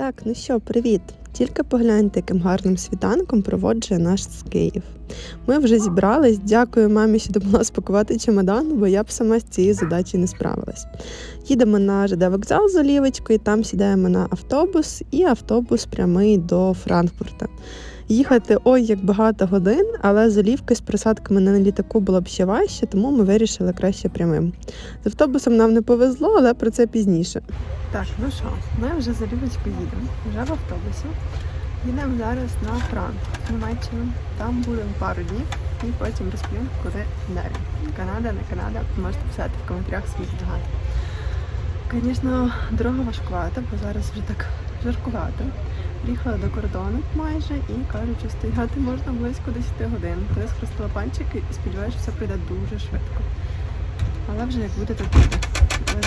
Так, ну що, привіт! Тільки погляньте, яким гарним світанком проводжує наш з Київ. Ми вже зібрались. Дякую мамі, що допомогла спакувати чемодан, бо я б сама з цією задачею не справилась. Їдемо на ЖД вокзал з Олівочкою, там сідаємо на автобус, і автобус прямий до Франкфурта. Їхати ой як багато годин, але з Олівкою з присадками на літаку було б ще важче, тому ми вирішили краще прямим. З автобусом нам не повезло, але про це пізніше. Так, ну що, ми вже за Любочкою їдемо, вже в автобусі. Їдемо зараз на Франкфурт, в Німеччину. Там будемо пару днів і потім розповім, куди далі. Канада, не Канада, можете писати в коментарях свої здогадки. Звісно, дорога важкувата, бо зараз вже так жаркувато. Приїхала до кордону майже і кажуть, що стояти можна близько 10 годин. Коли схрестила пальчики і сподіваюся, що все пройде дуже швидко. Але вже як буде, так буде.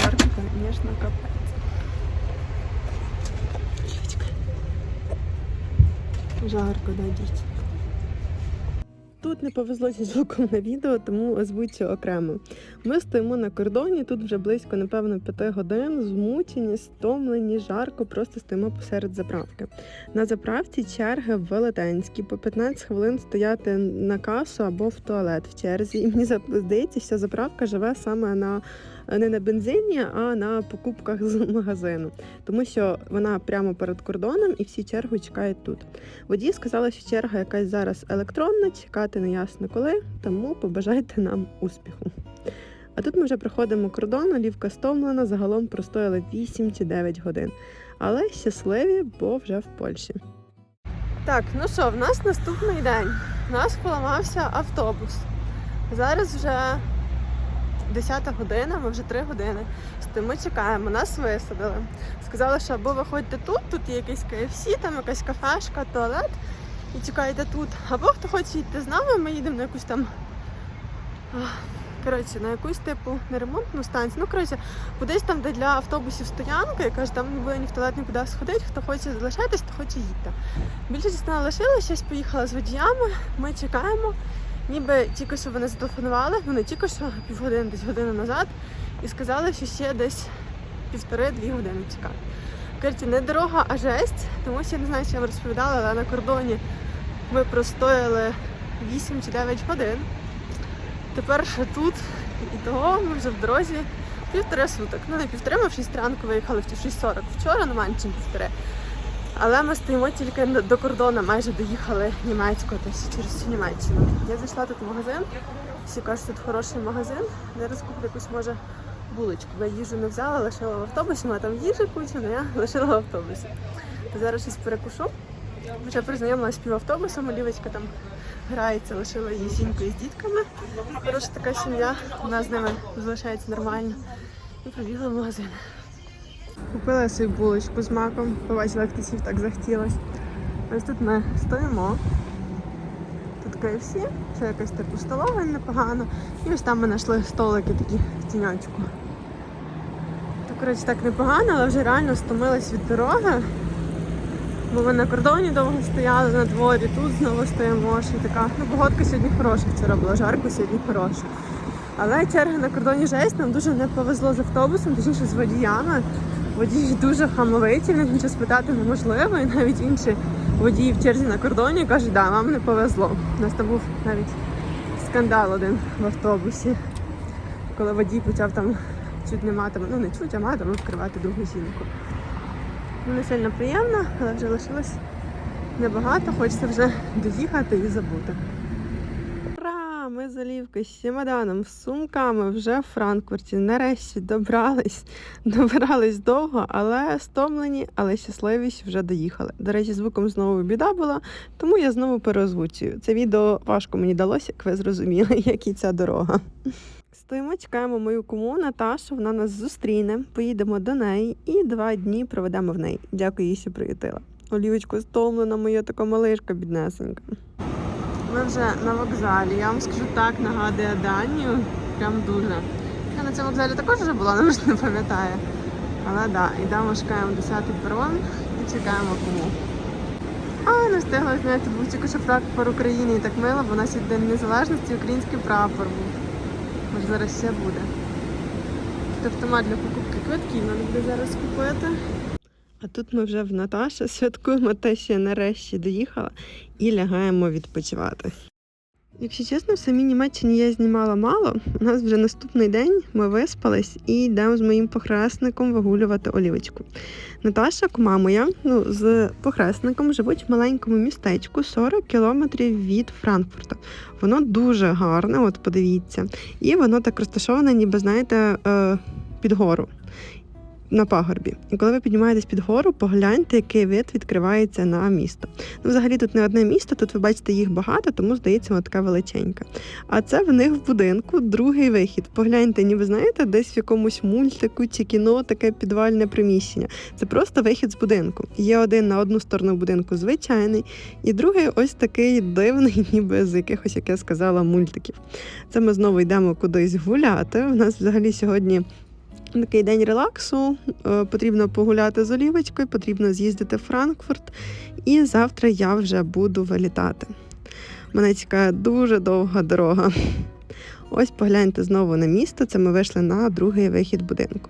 Жарко, звісно, капець. Жарко, да, дівчинка. Тут не повезло зі звуком на відео, тому озвучу окремо. Ми стоїмо на кордоні, тут вже близько, напевно, п'яти годин, змучені, стомлені, жарко, просто стоїмо посеред заправки. На заправці черги велетенські, по 15 хвилин стояти на касу або в туалет в черзі. І мені здається, що заправка живе саме на не на бензині, а на покупках з магазину, тому що вона прямо перед кордоном і всі чергу чекають тут. Водій сказала, що черга якась зараз електронна, чекати не ясно коли, тому побажайте нам успіху. А тут ми вже проходимо кордон, олівка стомлена, загалом простояли 8 чи 9 годин. Але щасливі, бо вже в Польщі. Так, ну що, в нас наступний день. У нас поламався автобус. Зараз вже 10 година, ми вже 3 години. Стоїмо, чекаємо, нас висадили. Сказали, що або виходьте тут, тут є якийсь KFC, там якась кафешка, туалет, і чекайте тут. Або хто хоче йти з нами, ми їдемо на якусь там. Коротше, на якусь типу не ремонтну станцію. Ну, коротше, кудись там, де для автобусів стоянка, яка ж там не буде ні в туалет, нікуди сходити. Хто хоче залишатись, хто хоче їдьте. Більша частина лишила, щось поїхала з водіями, ми чекаємо. Ніби тільки що вони зателефонували, ну не тільки що півгодини, десь годину назад, і сказали, що ще десь півтори-дві години чекати. Кажуть, не дорога, а жесть, тому що я не знаю, що я вам розповідала, але на кордоні ми простояли 8 чи 9 годин. Тепер ще тут, і того ми вже в дорозі півтори суток. Ну не півтори, ми в 6 ранку виїхали в 6.40 вчора, ну менше ніж півтори. Але ми стоїмо тільки до кордону, майже доїхали німецького, тобто через всю Німеччину. Я зайшла тут в магазин. Всі кажуть, тут хороший магазин. Зараз куплю якусь може булочку. Бо я їжу не взяла, лишила в автобусі, а там їжа куча, але я лишила в автобусі. То зараз щось перекушу. Вже признайомилася півавтобусом, Олівочка там грається, лишила її жінкою з дітками. Хороша така сім'я, вона з ними залишається нормально. І побігла в магазин. Купила собі булочку з маком, побачила, як тисів так захотілося. Ось тут ми стоїмо. Тут KFC, це якась типу столова непогано. І ось там ми знайшли столики такі в тіньочку. То, коротше, так непогано, але вже реально стомилась від дороги. Бо ми на кордоні довго стояли на дворі, тут знову стоїмо, що така. Ну, погодка сьогодні хороша, вчора було жарко, сьогодні хороша. Але черга на кордоні жесть, нам дуже не повезло з автобусом, точніше з водіями. Водії дуже хамовиті, них нічого спитати неможливо. І навіть інші водії в черзі на кордоні кажуть, да, вам не повезло. У нас там був навіть скандал один в автобусі, коли водій почав там чуть не матами, ну не чуть, а матами вкривати другу жінку. Ну, не сильно приємно, але вже лишилось небагато, хочеться вже доїхати і забути. Ми з Олівкою з чемоданом, з сумками вже в Франкфурті. Нарешті добрались. Добирались довго, але стомлені, але щасливі, вже доїхали. До речі, звуком знову біда була, тому я знову переозвучую. Це відео важко мені далося, як ви зрозуміли, як і ця дорога. Стоїмо, чекаємо мою куму Наташу, вона нас зустріне, поїдемо до неї і два дні проведемо в неї. Дякую їй, що приютила. Олівочко стомлена, моя така малишка біднесенька. Ми вже на вокзалі. Я вам скажу так, нагадує Данію. Прям дуже. Я на цьому вокзалі також вже була, але вже не пам'ятаю. Але так, да, йдемо, шукаємо 10-й перон і чекаємо кому. А, не встигла зняти, був тільки що прапор України і так мило, бо у нас є День Незалежності, український прапор був. Може зараз ще буде. Автомат для покупки квитків, треба буде зараз купити. А тут ми вже в Наташа святкуємо те, що я нарешті доїхала, і лягаємо відпочивати. Якщо чесно, в самій Німеччині я знімала мало. У нас вже наступний день ми виспались і йдемо з моїм похресником вигулювати олівочку. Наташа, кума моя, ну, з похресником живуть в маленькому містечку 40 кілометрів від Франкфурта. Воно дуже гарне, от подивіться. І воно так розташоване, ніби знаєте, е, під гору. На пагорбі. І коли ви піднімаєтесь під гору, погляньте, який вид відкривається на місто. Ну, взагалі тут не одне місто, тут ви бачите їх багато, тому здається, воно така величенька. А це в них в будинку другий вихід. Погляньте, ніби знаєте, десь в якомусь мультику чи кіно таке підвальне приміщення. Це просто вихід з будинку. Є один на одну сторону будинку звичайний, і другий ось такий дивний, ніби з якихось, як я сказала, мультиків. Це ми знову йдемо кудись гуляти. У нас взагалі сьогодні. Такий день релаксу, е, потрібно погуляти з олівочкою, потрібно з'їздити в Франкфурт, і завтра я вже буду вилітати. Мене чекає дуже довга дорога. Ось погляньте знову на місто. Це ми вийшли на другий вихід будинку.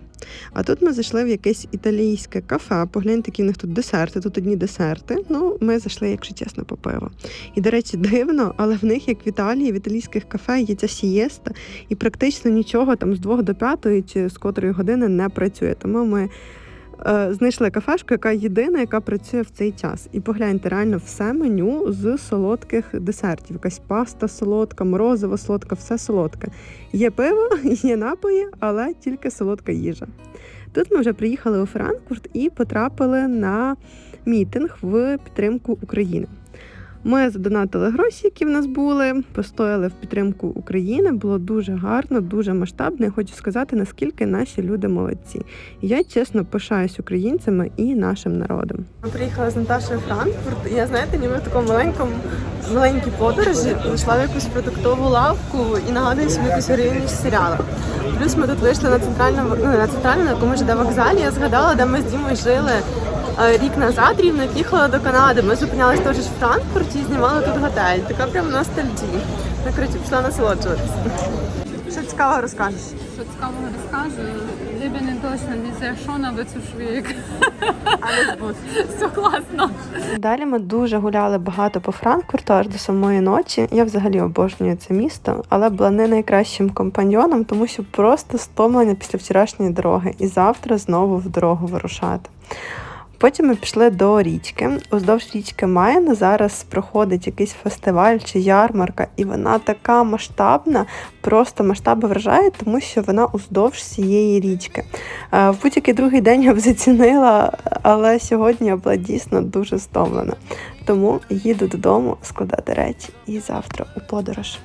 А тут ми зайшли в якесь італійське кафе. Погляньте, які в них тут десерти. Тут одні десерти. Ну, ми зайшли, якщо чесно, по пиво. І, до речі, дивно, але в них, як в Італії, в італійських кафе є ця сієста, і практично нічого там з 2 до 5 чи з котрої години не працює. Тому ми знайшли кафешку, яка єдина, яка працює в цей час. І погляньте, реально все меню з солодких десертів. Якась паста солодка, морозиво солодка, все солодке. Є пиво, є напої, але тільки солодка їжа. Тут ми вже приїхали у Франкфурт і потрапили на мітинг в підтримку України. Ми задонатили гроші, які в нас були, постояли в підтримку України. Було дуже гарно, дуже масштабно. І хочу сказати, наскільки наші люди молодці. Я чесно пишаюсь українцями і нашим народом. Ми приїхали з Наташою Франкфурт. Я знаєте, ніби в такому маленькому маленькій подорожі знайшла в якусь продуктову лавку і нагадую собі якусь з серіалу. Плюс ми тут вийшли на центральному ну, на центральному, на якому ж де вокзалі. Я згадала, де ми з Дімою жили рік назад, рівно їхала до Канади. Ми зупинялись теж в Франкфурті і знімали тут готель. Така прям ностальгія. Ну, коротше, пішла насолоджуватися. Що цікавого розкажеш? Що цікавого розказую. Лібі не точно не зайшов, але цю швік. Але збут. Все класно. Далі ми дуже гуляли багато по Франкфурту аж до самої ночі. Я взагалі обожнюю це місто, але була не найкращим компаньйоном, тому що просто стомлена після вчорашньої дороги. І завтра знову в дорогу вирушати. Потім ми пішли до річки. Уздовж річки Майн зараз проходить якийсь фестиваль чи ярмарка, і вона така масштабна, просто масштаби вражає, тому що вона уздовж цієї річки. Е, В будь-який другий день я б зацінила, але сьогодні я була дійсно дуже стомлена. Тому їду додому складати речі і завтра у подорож.